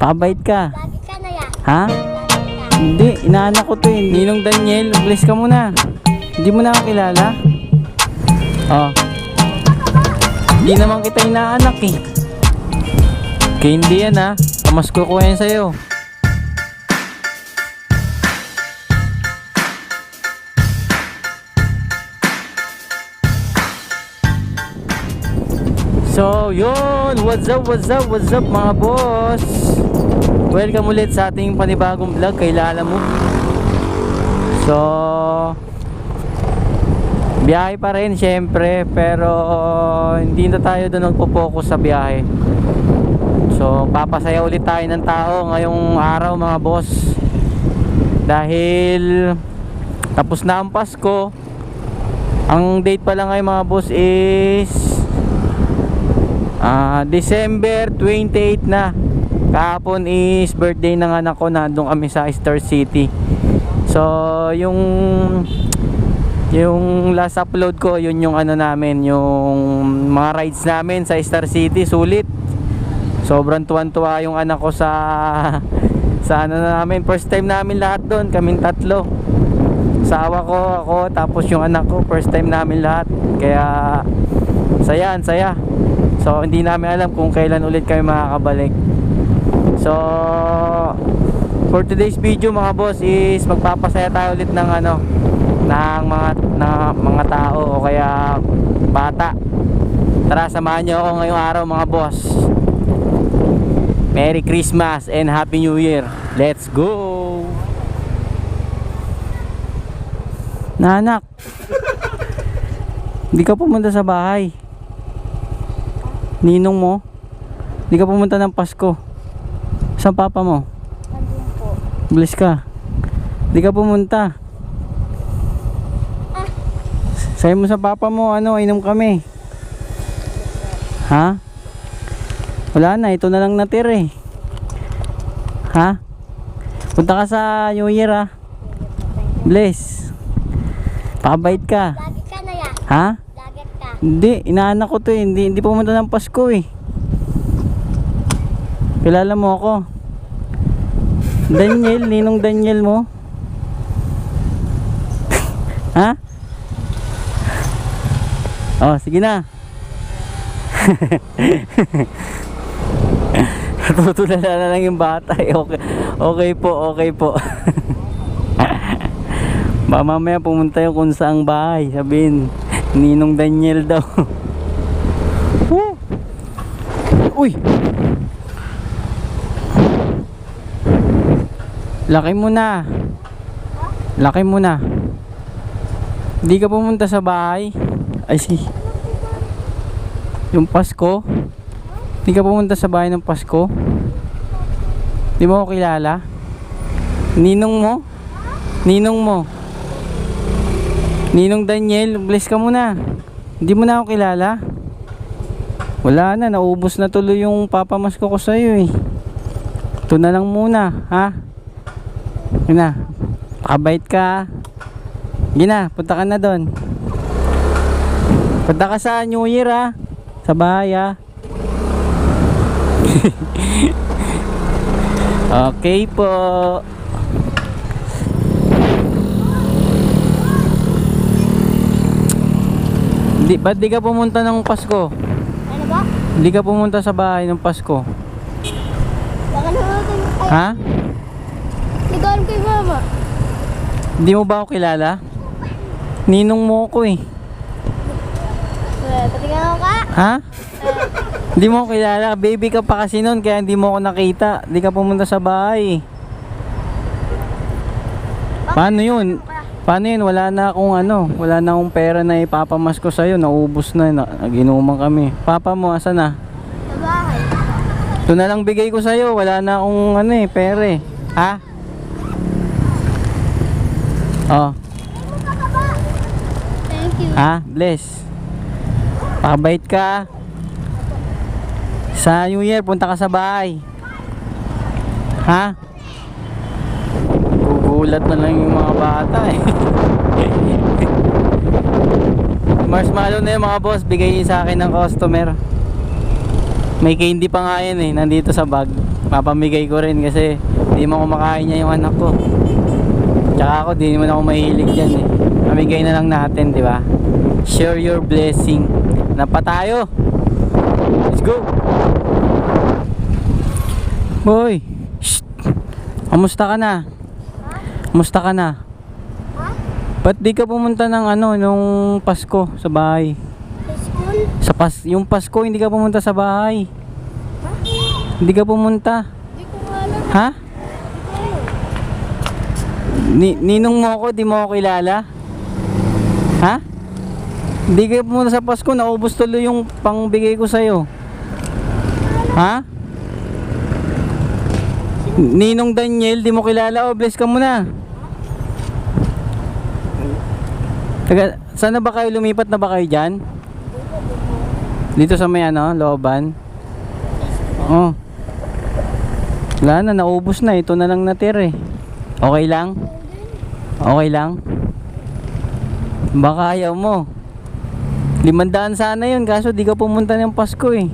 Pakabait ka. Lagi ka na yan. Ha? Hindi, inaanak ko to eh. Ninong Daniel, bless ka muna. Hindi mo na ako kilala? Oh. Hindi naman kita inaanak eh. Kaya hindi yan ha. Pamasko ko yan sa'yo. So, yun. What's up, what's up, what's up mga boss? Welcome ulit sa ating panibagong vlog kay Lala mo. So, biyahe pa rin syempre, pero hindi na tayo doon nagpo-focus sa biyahe. So, papasaya ulit tayo ng tao ngayong araw mga boss. Dahil tapos na ang Pasko. Ang date pa lang ngayon mga boss is Ah, December 28 na. Kahapon is birthday ng anak ko na doon kami sa Star City. So, yung yung last upload ko, yun yung ano namin, yung mga rides namin sa Star City, sulit. Sobrang tuwan-tuwa yung anak ko sa sa ano na namin, first time namin lahat doon, kaming tatlo. Sawa ko, ako, tapos yung anak ko, first time namin lahat. Kaya saya, saya. So hindi namin alam kung kailan ulit kami makakabalik. So for today's video mga boss is magpapasaya tayo ulit ng ano ng mga na mga tao o kaya bata. Tara samahan niyo ako ngayong araw mga boss. Merry Christmas and Happy New Year. Let's go. Nanak. Hindi ka pumunta sa bahay. Ninong mo? Hindi ka pumunta ng Pasko. Saan papa mo? Nandun po. Bless ka. Hindi ka pumunta. Sabi mo sa papa mo, ano, inom kami. Ha? Wala na, ito na lang natira eh. Ha? Punta ka sa New Year ha. Bless. Pakabait ka. Lagi ka na yan. Ha? Lagi ka. Hindi, inaanak ko to eh. Hindi, hindi pumunta ng Pasko eh. Kilala mo ako. Daniel, ninong Daniel mo. ha? Oh, sige na. Natutulala na lang yung bata eh. Okay, okay po, okay po. Ba mamaya pumunta yung kung saang bahay. Sabihin, Ninong Daniel daw. Uy! Laki mo na. Laki mo na. Hindi ka pumunta sa bahay. Ay si. Yung Pasko. Hindi ka pumunta sa bahay ng Pasko. Di mo ako kilala. Ninong mo? Ninong mo? Ninong Daniel, bless ka muna. Hindi mo na ako kilala. Wala na, naubos na tuloy yung papamasko ko sa'yo eh. Ito na lang muna, ha? Yun na, pakabait ka. Yun na, punta ka na doon. Punta ka sa New Year ha. Sa bahay ha. okay po. Di, ba't di ka pumunta ng Pasko? Ano ba? Hindi ka pumunta sa bahay ng Pasko. Baka naman Ha? Kay mama. Hindi mo ba ako kilala? Ninong mo ako eh. Eh, patingin ako ka. Ha? Hindi mo ako kilala. Baby ka pa kasi noon kaya hindi mo ako nakita. Hindi ka pumunta sa bahay. Paano yun? Paano yun? Wala na akong ano. Wala na akong pera na ipapamas ko sa'yo. Naubos na. na ginuman kami. Papa mo, asa na? Sa bahay. Ito na lang bigay ko sa'yo. Wala na akong ano eh, pera eh. Ha? Oh. Thank you. Ha? Bless. Pakabait ka. Sa New Year, punta ka sa bahay. Ha? Gugulat na lang yung mga bata eh. Marshmallow na yung mga boss, bigay niyo sa akin ng customer. May candy pa nga yan eh, nandito sa bag. Papamigay ko rin kasi hindi mo kumakain niya yung anak ko. Tsaka ako, di naman ako mahilig dyan eh. Pamigay na lang natin, di ba? Share your blessing. Napa tayo. Let's go. Boy. Shh. Kamusta ka na? Kamusta ka na? Ha? Ba't di ka pumunta ng ano, nung Pasko sa bahay? Sa pas yung Pasko, hindi ka pumunta sa bahay. Ha? Hindi ka pumunta. Hindi ko alam. Ha? Ni ninong mo ako, di mo ako kilala? Ha? Hindi ka pumunta sa Pasko, naubos tuloy yung pangbigay ko sa'yo. Ha? Ninong Daniel, di mo kilala, oh, bless ka muna. Taga, saan na ba kayo lumipat na ba kayo dyan? Dito sa may ano, looban? Oh. Wala na, naubos na. Ito na lang natira eh. Okay lang? Okay lang? Baka ayaw mo. Limandaan sana yun, kaso di ka pumunta ng Pasko eh.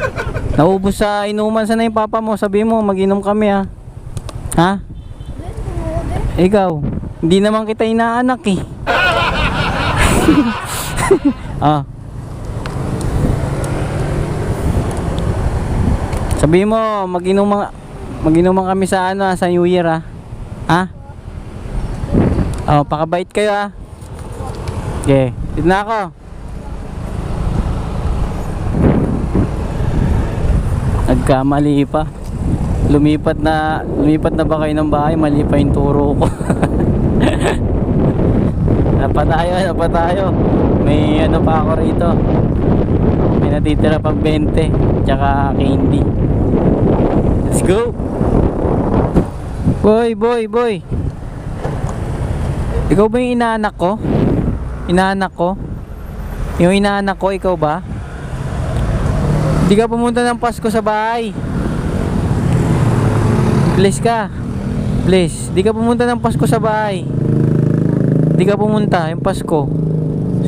Naubos sa inuman sana yung papa mo. Sabi mo, mag-inom kami ah. Ha? Ikaw, hindi naman kita inaanak eh. ah. Sabi mo, mag-inom mga mag-inuman kami sa ano ah, sa New Year ah. Ha? Oh, pakabait kayo ah. Okay, dito na ako. Nagkamali pa. Lumipat na lumipat na ba kayo ng bahay? Mali pa yung turo ko. Napa tayo, napa tayo. May ano pa ako rito. May natitira pang 20 tsaka candy. Let's go. Boy, boy, boy. Ikaw ba yung inaanak ko? Inaanak ko? Yung inaanak ko, ikaw ba? Hindi ka pumunta ng Pasko sa bahay. Please ka. Please. Di ka pumunta ng Pasko sa bahay. Di ka pumunta yung Pasko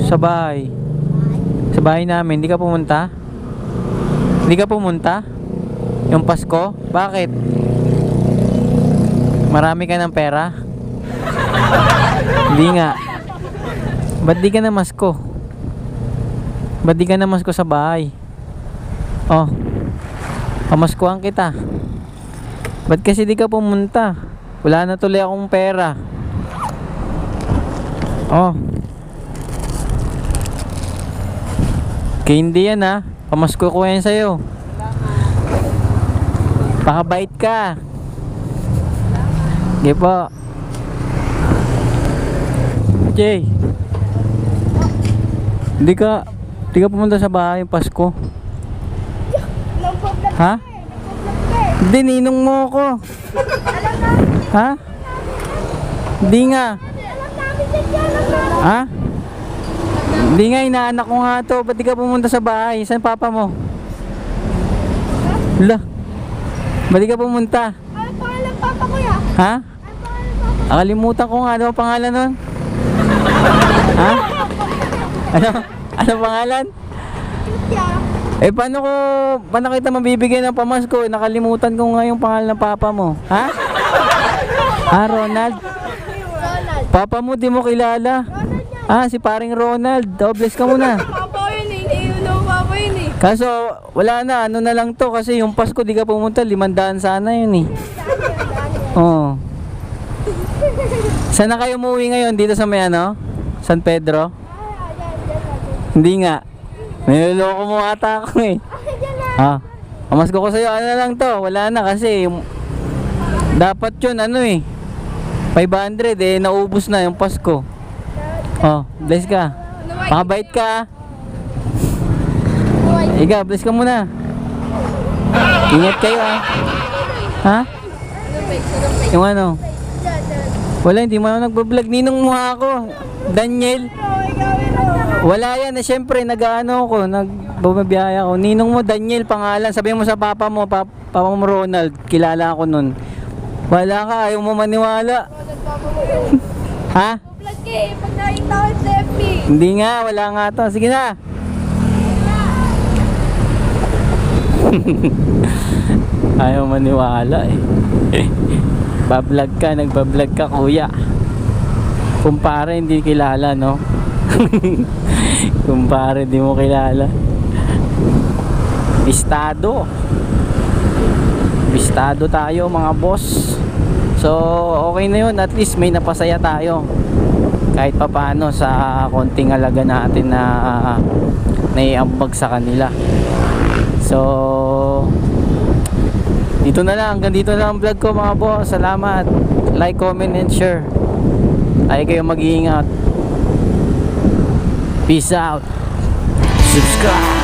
sa bahay. Sa bahay namin. Di ka pumunta? Di ka pumunta? Yung Pasko? Bakit? Marami ka ng pera? Hindi nga. Ba't di ka namasko? Ba't di ka namasko sa bahay? Oh. Pamaskuhan kita. Ba't kasi di ka pumunta? Wala na tuloy akong pera. Oh. Kaya hindi yan ha. Pamasko ko yan sa'yo. Pakabait ka. Sige po. Jay. Hindi ka, hindi ka pumunta sa bahay yung Pasko. Ha? ka eh. Hindi, ninong mo ako. Ha? Hindi nga. Ha? Hindi nga, inaanak ko nga to. Ba't di ka pumunta sa bahay? Saan papa mo? Hala. Ba't di ka pumunta? Ano pangalan papa ko ya? Ha? Ano pangalan papa? Nakalimutan ko nga. Ano ang pangalan nun? Ha? Ano? Ano pangalan? Eh, paano ko, paano kita mabibigyan ng pamasko? Nakalimutan ko nga yung pangalan ng papa mo. Ha? Ah, Ronald? Ronald. Papa mo, di mo kilala. Ah, si paring Ronald. Oh, bless ka muna. Papa yun eh. Iniinom papa yun eh. Kaso, wala na. Ano na lang to. Kasi yung Pasko, di ka pumunta. Limandaan sana yun eh. Oo. Saan na kayo umuwi ngayon? Dito sa may ano? San Pedro? Hindi nga. Niloloko mo ata ako eh. Ah. Pamasko ko sa'yo. Ano lang to? Wala na kasi. Dapat yun ano eh. 500 eh. Naubos na yung Pasko. Oh, bless ka. Pakabait ka. Ikaw, bless ka muna. Ingat kayo ah. Ha? Yung ano? Wala, hindi mo ako nagbablog. Ninong mo ako. Daniel. Wala yan. Eh, Siyempre, nag-ano ako. Nagbumabiyaya ako. Ninong mo, Daniel, pangalan. Sabi mo sa papa mo, pap papa mo Ronald. Kilala ako nun. Wala ka, ayaw mo maniwala. ha? Ko. Hindi nga, wala nga to. Sige na. Ayaw maniwala eh. Bablog ka, nagbablog ka kuya. Kumpare hindi kilala no. Kumpare di mo kilala. Bistado. Bistado tayo mga boss. So okay na yun, at least may napasaya tayo. Kahit papaano sa konting alaga natin na naiambag sa kanila. So dito na lang, hanggang dito na ang vlog ko mga boss. Salamat. Like, comment, and share. Tayo kayo mag-iingat. Peace out. Subscribe.